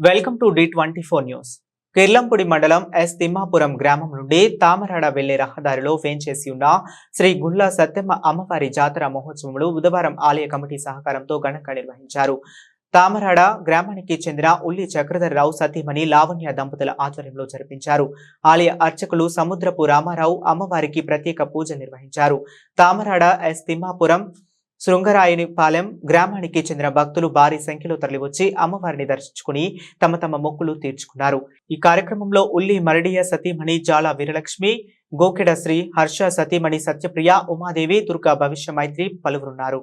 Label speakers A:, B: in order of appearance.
A: Welcome to the twenty four news. Kirlampudi మండలం S Thimmapuram గ్రామం నుండి తామరాడ వెళ్ళే రహదారిలో వేంచేసి ఉన్న శ్రీ గుల్లా సత్యమ్మ అమ్మవారి జాతర మహోత్సవములు బుధవారం ఆలయ కమిటీ సహకారంతో ఘనంగా నిర్వహించారు. తామరాడ గ్రామానికి చెందిన ఉల్లి చక్రధరరావు సతీమణి లావణ్య దంపతుల ఆధ్వర్యంలో జరిపించారు. ఆలయ అర్చకులు సముద్రపు రామారావు అమ్మవారికి ప్రత్యేక పూజ నిర్వహించారు. తామరాడ ఎస్ తిమ్మాపురం శృంగరాయనిపాలెం గ్రామానికి చెందిన భక్తులు భారీ సంఖ్యలో తరలివచ్చి అమ్మవారిని దర్శించుకుని తమ తమ మొక్కులు తీర్చుకున్నారు ఈ కార్యక్రమంలో ఉల్లి మరడియ సతీమణి జాల వీరలక్ష్మి గోకెడ శ్రీ హర్ష సతీమణి సత్యప్రియ ఉమాదేవి దుర్గా భవిష్య మైత్రి పలువురున్నారు